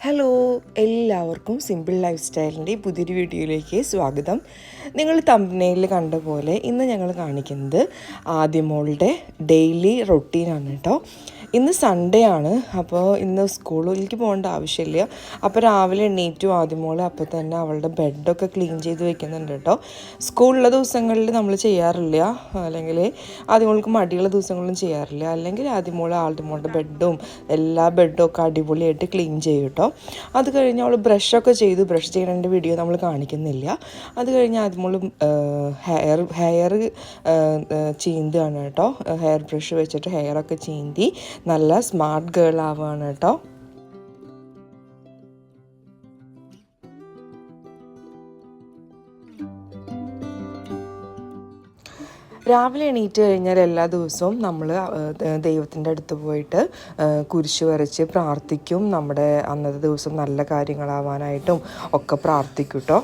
Hello എല്ലാവർക്കും simple life സ്റ്റൈലിന്റെ പുതിയൊരു വീഡിയോയിലേക്ക് സ്വാഗതം. നിങ്ങൾ തമ്പനയിൽ കണ്ട പോലെ ഇന്ന് ഞങ്ങൾ കാണിക്കുന്നത് ആദ്യമോളുടെ ഡെയിലി റൊട്ടീനാണ് കേട്ടോ ഇന്ന് സൺഡേ ആണ്. അപ്പോൾ ഇന്ന് സ്കൂളിലേക്ക് പോകേണ്ട ആവശ്യമില്ല. അപ്പോൾ രാവിലെ എണീറ്റു ആദ്യമോൾ അപ്പോൾ തന്നെ അവളുടെ ബെഡൊക്കെ ക്ലീൻ ചെയ്ത് വെക്കുന്നുണ്ട് കേട്ടോ. സ്കൂളിലെ ദിവസങ്ങളിൽ നമ്മൾ ചെയ്യാറില്ല. അല്ലെങ്കിൽ ആദ്യമോൾക്ക് മടിയുള്ള ദിവസങ്ങളിലും ചെയ്യാറില്ല. അല്ലെങ്കിൽ ആദ്യമോൾ ആദ്യമോളുടെ ബെഡും എല്ലാ ബെഡും ഒക്കെ അടിപൊളിയായിട്ട് ക്ലീൻ ചെയ്യും കേട്ടോ. അത് കഴിഞ്ഞ് അവൾ ബ്രഷൊക്കെ ചെയ്ത്. ബ്രഷ് ചെയ്യേണ്ട വീഡിയോ നമ്മൾ കാണിക്കുന്നില്ല. അത് കഴിഞ്ഞ് ആദ്യമോൾ ഹെയർ ഹെയർ ചീന്തുകയാണ് കേട്ടോ. ഹെയർ ബ്രഷ് വെച്ചിട്ട് ഹെയറൊക്കെ ചീന്തി നല്ല സ്മാർട്ട് ഗേൾ ആവുകയാണ് കേട്ടോ. രാവിലെ എണീറ്റ് കഴിഞ്ഞാൽ എല്ലാ ദിവസവും നമ്മൾ ദൈവത്തിന്റെ അടുത്ത് പോയിട്ട് കുരിശ് വരച്ച് പ്രാർത്ഥിക്കും. നമ്മുടെ അന്നത്തെ ദിവസം നല്ല കാര്യങ്ങളാവാനായിട്ടും ഒക്കെ പ്രാർത്ഥിക്കും കേട്ടോ.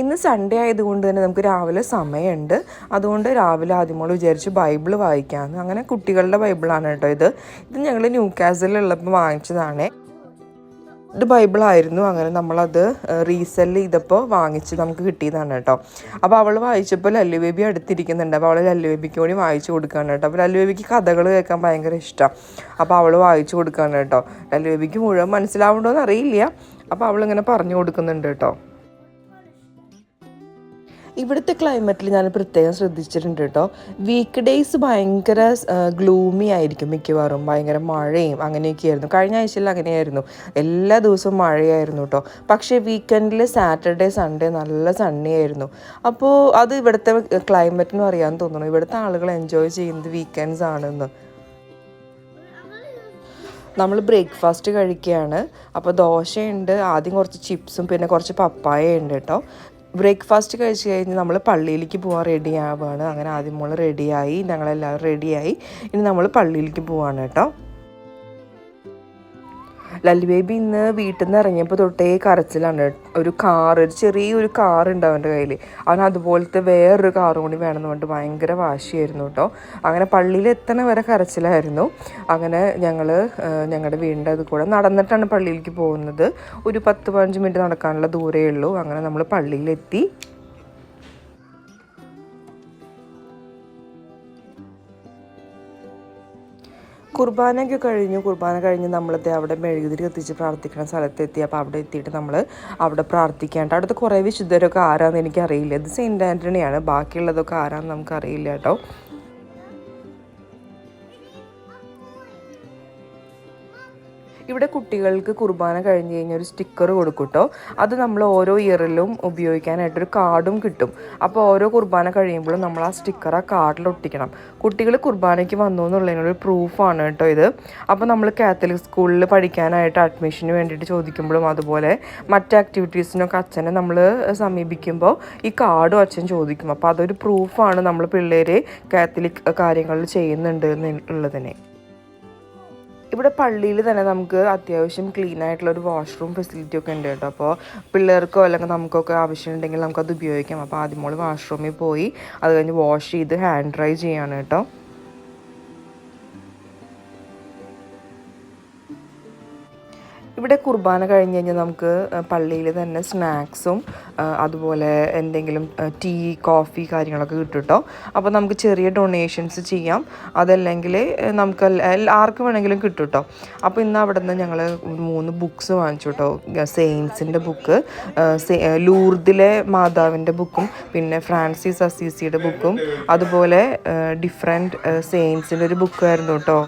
ഇന്ന് സൺഡേ ആയതുകൊണ്ട് തന്നെ നമുക്ക് രാവിലെ സമയമുണ്ട്. അതുകൊണ്ട് രാവിലെ ആദ്യമോൾ വിചാരിച്ച് ബൈബിൾ വായിക്കാമെന്ന് അങ്ങനെ കുട്ടികളുടെ ബൈബിളാണ് കേട്ടോ ഇത്. ഇത് ഞങ്ങൾ ന്യൂ കാസിലുള്ളപ്പോൾ വാങ്ങിച്ചതാണ്. ഇത് ബൈബിളായിരുന്നു അങ്ങനെ നമ്മളത് റീസെൽ ചെയ്തപ്പോൾ വാങ്ങിച്ച് നമുക്ക് കിട്ടിയതാണ് കേട്ടോ. അപ്പോൾ അവൾ വായിച്ചപ്പോൾ ലല്ലു ബേബി അടുത്തിരിക്കുന്നുണ്ട്. അപ്പോൾ അവൾ ലല്ലു ബേബിക്ക് കൂടി വായിച്ചു കൊടുക്കുകയാണ് കേട്ടോ. അപ്പോൾ ലല്ലു ബേബിക്ക് കഥകൾ കേൾക്കാൻ ഭയങ്കര ഇഷ്ടമാണ് അപ്പോൾ അവൾ വായിച്ചു കൊടുക്കുകയാണ് കേട്ടോ. ലല്ലു ബേബിക്ക് മുഴുവൻ മനസ്സിലാവുണ്ടോ അറിയില്ല. അപ്പോൾ അവളിങ്ങനെ പറഞ്ഞു കൊടുക്കുന്നുണ്ട് കേട്ടോ. ഇവിടുത്തെ ക്ലൈമറ്റിൽ ഞാൻ പ്രത്യേകം ശ്രദ്ധിച്ചിട്ടുണ്ട് കേട്ടോ. വീക്ക് ഡേയ്സ് ഭയങ്കര ഗ്ലൂമി ആയിരിക്കും മിക്കവാറും. ഭയങ്കര മഴയും അങ്ങനെയൊക്കെ ആയിരുന്നു. കഴിഞ്ഞ ആഴ്ചയിൽ അങ്ങനെയായിരുന്നു. എല്ലാ ദിവസവും മഴയായിരുന്നു കേട്ടോ. പക്ഷേ വീക്കെൻഡിൽ സാറ്റർഡേ സൺഡേ നല്ല സണ്ണി ആയിരുന്നു. അപ്പോൾ അത് ഇവിടുത്തെ ക്ലൈമറ്റിനും അറിയാമെന്ന് തോന്നുന്നു. ഇവിടുത്തെ ആളുകൾ എൻജോയ് ചെയ്യുന്നത് വീക്കെൻഡ്സ് ആണെന്ന്. നമ്മൾ ബ്രേക്ക്ഫാസ്റ്റ് കഴിക്കുകയാണ്. അപ്പോൾ ദോശയുണ്ട് ആദ്യം കുറച്ച് ചിപ്സും പിന്നെ കുറച്ച് പപ്പായ ഉണ്ട് കേട്ടോ. ബ്രേക്ക്ഫാസ്റ്റ് കഴിച്ച് കഴിഞ്ഞ് നമ്മൾ പള്ളിയിലേക്ക് പോകാൻ റെഡി ആവുകയാണ് അങ്ങനെ ആദ്യം മോൾ റെഡിയായി ഞങ്ങളെല്ലാവരും റെഡിയായി ഇനി നമ്മൾ പള്ളിയിലേക്ക് പോവാണ് കേട്ടോ. ലല്ലി ബേബി ഇന്ന് വീട്ടിൽ നിന്ന് ഇറങ്ങിയപ്പോൾ തൊട്ടേ കരച്ചിലാണ്. ഒരു കാർ ഒരു ചെറിയൊരു കാർ ഉണ്ട് അവന്റെ കയ്യിൽ അവൻ അതുപോലത്തെ വേറൊരു കാറും കൂടി വേണമെന്ന് പറഞ്ഞിട്ട് ഭയങ്കര വാശിയായിരുന്നു കേട്ടോ അങ്ങനെ പള്ളിയിൽ എത്തണ വരെ കരച്ചിലായിരുന്നു. അങ്ങനെ ഞങ്ങൾ ഞങ്ങളുടെ വീടിന്റെ അത് കൂടെ നടന്നിട്ടാണ് പള്ളിയിലേക്ക് പോകുന്നത്. ഒരു പത്ത് പതിനഞ്ച് മിനിറ്റ് നടക്കാനുള്ള ദൂരമേ ഉള്ളൂ. അങ്ങനെ നമ്മൾ പള്ളിയിലെത്തി. കുർബാനയൊക്കെ കഴിഞ്ഞു. കുർബാന കഴിഞ്ഞ് നമ്മളത് അവിടെ മെഴുകുതിരി കത്തിച്ച് പ്രാർത്ഥിക്കുന്ന സ്ഥലത്തെത്തി. അപ്പോൾ അവിടെ എത്തിയിട്ട് നമ്മൾ അവിടെ പ്രാർത്ഥിക്കാണ്ട് അവിടുത്തെ കുറേ വിശുദ്ധരൊക്കെ ആരാന്ന് എനിക്കറിയില്ല. ഇത് സെയിന്റ് ആന്റണിയാണ്. ബാക്കിയുള്ളതൊക്കെ ആരാന്ന് നമുക്കറിയില്ല കേട്ടോ. ഇവിടെ കുട്ടികൾക്ക് കുർബാന കഴിഞ്ഞ് കഴിഞ്ഞാൽ ഒരു സ്റ്റിക്കർ കൊടുക്കും കേട്ടോ അത് നമ്മൾ ഓരോ ഇയറിലും ഉപയോഗിക്കാനായിട്ടൊരു കാർഡും കിട്ടും. അപ്പോൾ ഓരോ കുർബാന കഴിയുമ്പോഴും നമ്മൾ ആ സ്റ്റിക്കർ ആ കാർഡിൽ ഒട്ടിക്കണം. കുട്ടികൾ കുർബാനയ്ക്ക് വന്നു എന്നുള്ളതിനൊരു പ്രൂഫാണ് കേട്ടോ ഇത്. അപ്പോൾ നമ്മൾ കാത്തലിക് സ്കൂളിൽ പഠിക്കാനായിട്ട് അഡ്മിഷന് വേണ്ടിയിട്ട് ചോദിക്കുമ്പോഴും അതുപോലെ മറ്റ് ആക്ടിവിറ്റീസിനൊക്കെ അച്ഛനെ നമ്മൾ സമീപിക്കുമ്പോൾ ഈ കാർഡും അച്ഛൻ ചോദിക്കും. അപ്പോൾ അതൊരു പ്രൂഫാണ് നമ്മൾ പിള്ളേർ കാത്തലിക് കാര്യങ്ങൾ ചെയ്യുന്നുണ്ട് എന്നുള്ളതിനെ ഇവിടെ പള്ളിയിൽ തന്നെ നമുക്ക് അത്യാവശ്യം ക്ലീൻ ആയിട്ടുള്ള ഒരു വാഷ്റൂം ഫെസിലിറ്റി ഒക്കെ ഉണ്ട് കേട്ടോ. അപ്പോൾ പിള്ളേർക്കോ അല്ലെങ്കിൽ നമുക്കൊക്കെ ആവശ്യം ആവശ്യമുണ്ടെങ്കിൽ നമുക്കത് ഉപയോഗിക്കാം. അപ്പോൾ ആദ്യം മോൾ വാഷ്റൂമിൽ പോയി അത് കഴിഞ്ഞ് വാഷ് ചെയ്ത് ഹാൻഡ് ഡ്രൈ ചെയ്യാണ് കേട്ടോ. ഇവിടെ കുർബാന കഴിഞ്ഞ് കഴിഞ്ഞാൽ നമുക്ക് പള്ളിയിൽ തന്നെ സ്നാക്സും അതുപോലെ എന്തെങ്കിലും ടീ കോഫി കാര്യങ്ങളൊക്കെ കിട്ടും കേട്ടോ അപ്പോൾ നമുക്ക് ചെറിയ ഡൊണേഷൻസ് ചെയ്യാം. അതല്ലെങ്കിൽ നമുക്ക് ആർക്ക് വേണമെങ്കിലും കിട്ടും കേട്ടോ അപ്പോൾ ഇന്ന് അവിടെ നിന്ന് ഞങ്ങൾ മൂന്ന് ബുക്ക്സ് വാങ്ങിച്ചു കേട്ടോ സെയിൻസിന്റെ ബുക്ക് ലൂർദിലെ മാതാവിന്റെ ബുക്കും പിന്നെ ഫ്രാൻസിസ് അസീസിയുടെ ബുക്കും അതുപോലെ ഡിഫറെന്റ് സെയിൻസിന്റെ ഒരു ബുക്കായിരുന്നു കേട്ടോ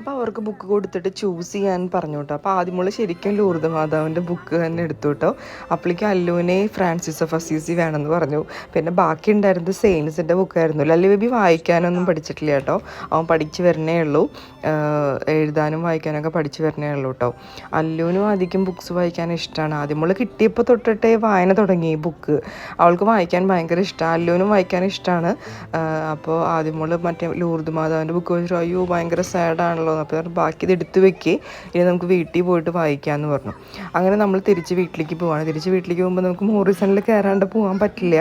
അപ്പോൾ അവർക്ക് ബുക്ക് കൊടുത്തിട്ട് ചൂസ് ചെയ്യാൻ പറഞ്ഞു കേട്ടോ അപ്പോൾ ആദ്യം ആദ്യമോൾ ശരിക്കും ലൂർദ് മാതാവിന്റെ ബുക്ക് തന്നെ എടുത്തു കേട്ടോ അപ്പോഴേക്കും അല്ലൂനെ ഫ്രാൻസിസ് ഓഫ് അസീസി വേണമെന്ന് പറഞ്ഞു. പിന്നെ ബാക്കി ഉണ്ടായിരുന്നത് സെയിൻസിന്റെ ബുക്കായിരുന്നു ലല്ലു ബേബി വായിക്കാനൊന്നും പഠിച്ചിട്ടില്ല കേട്ടോ. അവൻ പഠിച്ചു വരണേ ഉള്ളൂ. എഴുതാനും വായിക്കാനൊക്കെ പഠിച്ചു വരണേ ഉള്ളൂ കേട്ടോ. അല്ലൂനും അധികം ബുക്ക്സ് വായിക്കാൻ ഇഷ്ടമാണ് ആദ്യം ആദ്യമോൾ കിട്ടിയപ്പോൾ തൊട്ടിട്ടേ വായന തുടങ്ങി ബുക്ക് അവൾക്ക് വായിക്കാൻ ഭയങ്കര ഇഷ്ടമാണ് അല്ലൂനും വായിക്കാൻ ഇഷ്ടമാണ് അപ്പോൾ ആദ്യം ആദ്യമോൾ മറ്റേ ലൂർദ് മാതാവിന്റെ ബുക്ക് വെച്ചിട്ട് അയ്യോ ഭയങ്കര സാഡാണല്ലോ എന്നുള്ളത് അപ്പോൾ ബാക്കി ഇത് എടുത്ത് വെക്കേ. ഇനി നമുക്ക് വീട്ടിൽ പോയിട്ട് വായിക്കാമെന്ന് പറഞ്ഞു. അങ്ങനെ നമ്മൾ തിരിച്ച് വീട്ടിലേക്ക് പോവാണ്. തിരിച്ച് വീട്ടിലേക്ക് പോകുമ്പോൾ നമുക്ക് മോറിസണിൽ കയറാണ്ട് പോകാൻ പറ്റില്ല.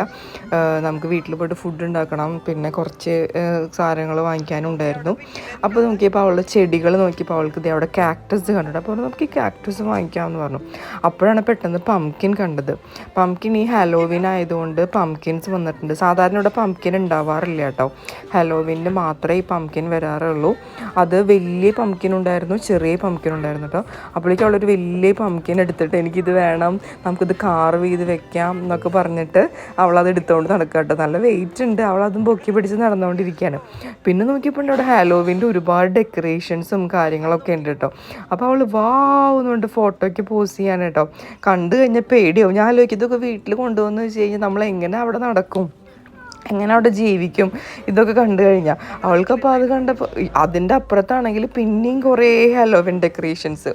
നമുക്ക് വീട്ടിൽ പോയിട്ട് ഫുഡ് ഉണ്ടാക്കണം. പിന്നെ കുറച്ച് സാധനങ്ങൾ വാങ്ങിക്കാനും ഉണ്ടായിരുന്നു. അപ്പോൾ നോക്കിയപ്പോൾ അവളുടെ ചെടികൾ നോക്കിയപ്പോൾ അവൾക്ക് ദേ അവിടെ കാക്ടസ് കണ്ടിട്ട് അപ്പോൾ നമുക്ക് ഈ കാക്ടസ് വാങ്ങിക്കാമെന്ന് പറഞ്ഞു. അപ്പോഴാണ് പെട്ടെന്ന് പംകിൻ കണ്ടത്. പംകിൻ ഈ ഹലോവിൻ ആയതുകൊണ്ട് പംകിൻസ് വന്നിട്ടുണ്ട്. സാധാരണ ഇവിടെ പംകിൻ ഉണ്ടാവാറില്ല കേട്ടോ. ഹലോവിനിൽ മാത്രമേ ഈ പംകിൻ വരാറുള്ളൂ. അത് വലിയ പംകിൻ ഉണ്ടായിരുന്നു ചെറിയ പംകിൻ ഉണ്ടായിരുന്നു കേട്ടോ അപ്പോഴേക്കും അവളൊരു വലിയ പംകിൻ എടുത്തിട്ട് എനിക്കിത് വേണം നമുക്കിത് കാർവ് ചെയ്ത് വെക്കാം എന്നൊക്കെ പറഞ്ഞിട്ട് അവളത് എടുത്തുകൊണ്ട് നടക്കുക കേട്ടോ നല്ല വെയിറ്റ് ഉണ്ട് അവളതും പൊക്കി പിടിച്ച് നടന്നുകൊണ്ടിരിക്കുകയാണ് പിന്നെ നോക്കിയപ്പോൾ അവിടെ ഹാലോവിന്റെ ഒരുപാട് ഡെക്കറേഷൻസും കാര്യങ്ങളൊക്കെ ഉണ്ട് കേട്ടോ അപ്പോൾ അവൾ വാവുന്നുണ്ട് ഫോട്ടോയ്ക്ക് പോസ് ചെയ്യാൻ കേട്ടോ കണ്ടു കഴിഞ്ഞാൽ പേടിയാവും. ഞാൻ ആലോചിക്കും ഇതൊക്കെ വീട്ടിൽ കൊണ്ടുവന്ന് വെച്ച് കഴിഞ്ഞാൽ നമ്മൾ എങ്ങനെ അവിടെ നടക്കും? എങ്ങനെ അവിടെ ജീവിക്കും? ഇതൊക്കെ കണ്ടു കഴിഞ്ഞാൽ അവൾക്കപ്പോൾ അത് കണ്ടപ്പോൾ അതിന്റെ അപ്പുറത്താണെങ്കിൽ പിന്നെയും കുറേ ഹലോവിൻ ഡെക്കറേഷൻസ്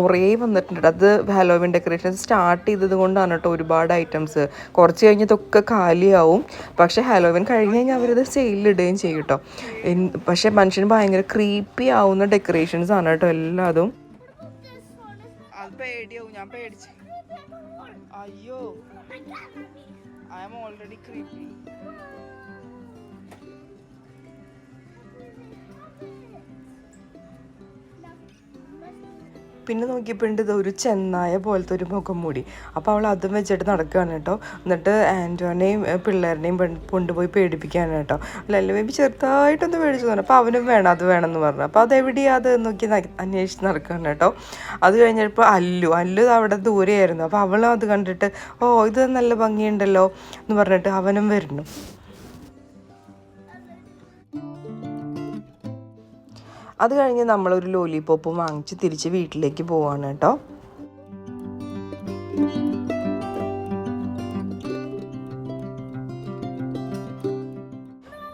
കുറേ വന്നിട്ടുണ്ട്. അത് ഹലോവിൻ ഡെക്കറേഷൻസ് സ്റ്റാർട്ട് ചെയ്തത് കൊണ്ടാണ് കേട്ടോ ഒരുപാട് ഐറ്റംസ് കുറച്ച് കഴിഞ്ഞതൊക്കെ കാലിയാവും. പക്ഷേ ഹലോവിൻ കഴിഞ്ഞ് കഴിഞ്ഞാൽ അവരത് സെയിലിടുകയും ചെയ്യും കേട്ടോ പക്ഷെ മനുഷ്യന് ഭയങ്കര ക്രീപ്പി ആവുന്ന ഡെക്കറേഷൻസ് ആണ് കേട്ടോ എല്ലാതും. പേടിയാവും. ഞാൻ പേടിച്ചു. അയ്യോ. ഐ ആം ഓൾറെഡി ക്രീപ്പി പിന്നെ നോക്കിയപ്പോൾ ഉണ്ട് ഇത് ഒരു ചെന്നായ പോലത്തെ ഒരു മുഖം മൂടി. അപ്പോൾ അവൾ അതും വെച്ചിട്ട് നടക്കുകയാണ് കേട്ടോ. എന്നിട്ട് ആന്റോനെയും പിള്ളേരുടെയും കൊണ്ടുപോയി പേടിപ്പിക്കുകയാണ് കേട്ടോ. ലല്ല ബേബി ചെറുതായിട്ടൊന്ന് പേടിച്ചു തോന്നുന്നു. അപ്പോൾ അവനും വേണം അത് വേണമെന്ന് പറഞ്ഞു. അപ്പോൾ അതെവിടെയാ അത് നോക്കി അന്വേഷിച്ച് നടക്കുകയാണ് കേട്ടോ. അത് കഴിഞ്ഞപ്പോൾ അല്ലു അല്ലു അവിടെ ദൂരെയായിരുന്നു. അപ്പോൾ അവളും അത് കണ്ടിട്ട് ഓ ഇത് നല്ല ഭംഗിയുണ്ടല്ലോ എന്ന് പറഞ്ഞിട്ട് അവനും വരുന്നു. അത് കഴിഞ്ഞ് നമ്മളൊരു ലോലിപോപ്പും വാങ്ങിച്ച് തിരിച്ച് വീട്ടിലേക്ക് പോവാണ് കേട്ടോ.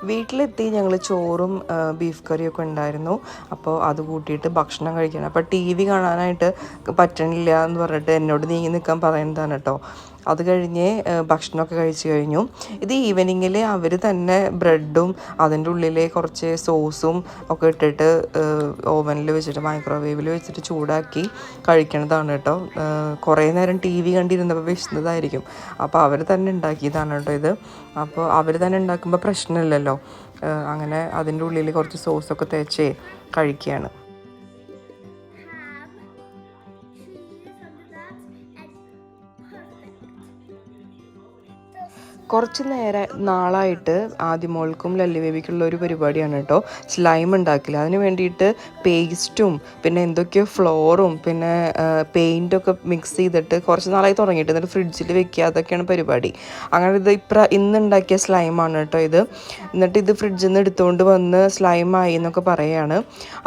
വീട്ടിലെത്തി ഞങ്ങൾ ചോറും ബീഫ് കറിയും ഒക്കെ ഉണ്ടായിരുന്നു. അപ്പോൾ അത് കൂട്ടിയിട്ട് ഭക്ഷണം കഴിക്കണം. അപ്പോൾ ടി വി കാണാനായിട്ട് പറ്റണില്ല എന്ന് പറഞ്ഞിട്ട് എന്നോട് നീങ്ങി നിൽക്കാൻ പറയുന്നതാണ് കേട്ടോ. അത് കഴിഞ്ഞ് ഭക്ഷണമൊക്കെ കഴിച്ചു കഴിഞ്ഞു. ഇത് ഈവനിങ്ങിൽ അവർ തന്നെ ബ്രെഡും അതിന്റെ ഉള്ളിൽ കുറച്ച് സോസും ഒക്കെ ഇട്ടിട്ട് ഓവനിൽ വെച്ചിട്ട് മൈക്രോവേവിൽ വെച്ചിട്ട് ചൂടാക്കി കഴിക്കണതാണ് കേട്ടോ. കുറേ നേരം ടി വി കണ്ടിരുന്നപ്പോൾ വിശന്നതായിരിക്കും. അപ്പോൾ അവർ തന്നെ ഉണ്ടാക്കിയതാണ് കേട്ടോ ഇത്. അപ്പോൾ അവർ തന്നെ ഉണ്ടാക്കുമ്പോൾ പ്രശ്നമില്ലല്ലോ. അങ്ങനെ അതിന്റെ ഉള്ളിൽ കുറച്ച് സോസൊക്കെ തേച്ച് കഴിക്കുകയാണ്. കുറച്ച് നേരെ നാളായിട്ട് ആദ്യമോൾക്കും ലല്ലി ബേബിക്കുള്ള ഒരു പരിപാടിയാണ് കേട്ടോ. സ്ലൈം ഉണ്ടാക്കില്ല അതിന് വേണ്ടിയിട്ട് പേസ്റ്റും പിന്നെ എന്തൊക്കെയോ ഫ്ലോറും പിന്നെ പെയിന്റൊക്കെ മിക്സ് ചെയ്തിട്ട് കുറച്ച് നാളായി തുടങ്ങിയിട്ട്. എന്നിട്ട് ഫ്രിഡ്ജിൽ വെക്കുക അതൊക്കെയാണ് പരിപാടി. അങ്ങനെ ഇത് ഇപ്ര ഇന്ന് ഉണ്ടാക്കിയ സ്ലൈമാണ് കേട്ടോ ഇത്. എന്നിട്ട് ഇത് ഫ്രിഡ്ജിൽ നിന്ന് എടുത്തുകൊണ്ട് വന്ന് സ്ലൈമായി എന്നൊക്കെ പറയുകയാണ്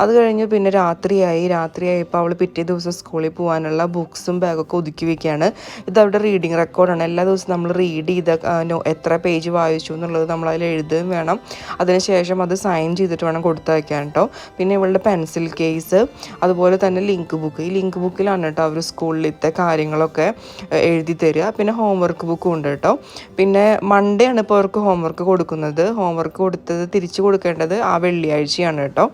അത് കഴിഞ്ഞ് പിന്നെ രാത്രിയായി. രാത്രിയായപ്പോൾ അവൾ പിറ്റേ ദിവസം സ്കൂളിൽ പോകാനുള്ള ബുക്സും ബാഗൊക്കെ ഒതുക്കി വെക്കുകയാണ് ഇത് അവിടെ റീഡിങ് റെക്കോർഡാണ് എല്ലാ ദിവസവും നമ്മൾ റീഡ് ചെയ്ത ആ, എത്ര പേജ് വായിച്ചു എന്നുള്ളത് നമ്മൾ അതിൽ എഴുതുകയും വേണം. അതിനുശേഷം അത് സൈൻ ചെയ്തിട്ട് വേണം കൊടുത്തയക്കാൻ കേട്ടോ പിന്നെ ഇവളുടെ പെൻസിൽ കേസ് അതുപോലെ തന്നെ ലിങ്ക് ബുക്ക് ഈ ലിങ്ക് ബുക്കിലാണ് കേട്ടോ അവർ സ്കൂളിലത്തെ കാര്യങ്ങളൊക്കെ എഴുതി തരിക. പിന്നെ ഹോംവർക്ക് ബുക്കും ഉണ്ട് കേട്ടോ പിന്നെ മൺഡേ ആണ് ഇപ്പോൾ അവർക്ക് ഹോംവർക്ക് കൊടുക്കുന്നത്. ഹോംവർക്ക് കൊടുത്തത് തിരിച്ചു കൊടുക്കേണ്ടത് ആ വെള്ളിയാഴ്ചയാണ് കേട്ടോ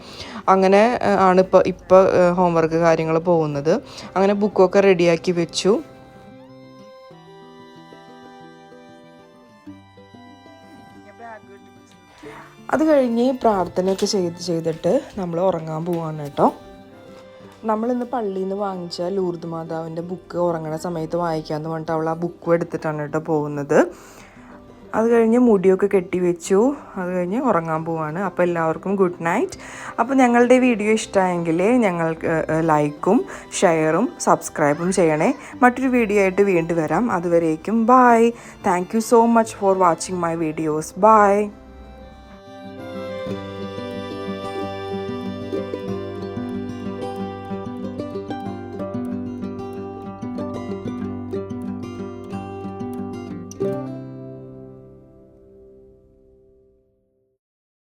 അങ്ങനെ ആണ് ഇപ്പോൾ ഇപ്പോൾ ഹോംവർക്ക് കാര്യങ്ങൾ പോകുന്നത്. അങ്ങനെ ബുക്കൊക്കെ റെഡിയാക്കി വെച്ചു. അത് കഴിഞ്ഞ് പ്രാർത്ഥനയൊക്കെ ചെയ്ത് ചെയ്തിട്ട് നമ്മൾ ഉറങ്ങാൻ പോവാണ് കേട്ടോ. നമ്മളിന്ന് പള്ളിയിൽ നിന്ന് വാങ്ങിച്ച ലൂർദ് മാതാവിന്റെ ബുക്ക് ഉറങ്ങണ സമയത്ത് വായിക്കാമെന്ന് പറഞ്ഞിട്ട് അവൾ ആ ബുക്ക് എടുത്തിട്ടാണ് കേട്ടോ പോകുന്നത്. അത് കഴിഞ്ഞ് മുടിയൊക്കെ കെട്ടി വെച്ചു. അത് കഴിഞ്ഞ് ഉറങ്ങാൻ പോവാണ്. അപ്പോൾ എല്ലാവർക്കും ഗുഡ് നൈറ്റ് അപ്പോൾ ഞങ്ങളുടെ വീഡിയോ ഇഷ്ടമായെങ്കിൽ ഞങ്ങൾക്ക് ലൈക്കും ഷെയറും സബ്സ്ക്രൈബും ചെയ്യണേ. മറ്റൊരു വീഡിയോ ആയിട്ട് വീണ്ടും വരാം. അതുവരേക്കും bye thank so much for watching my videos bye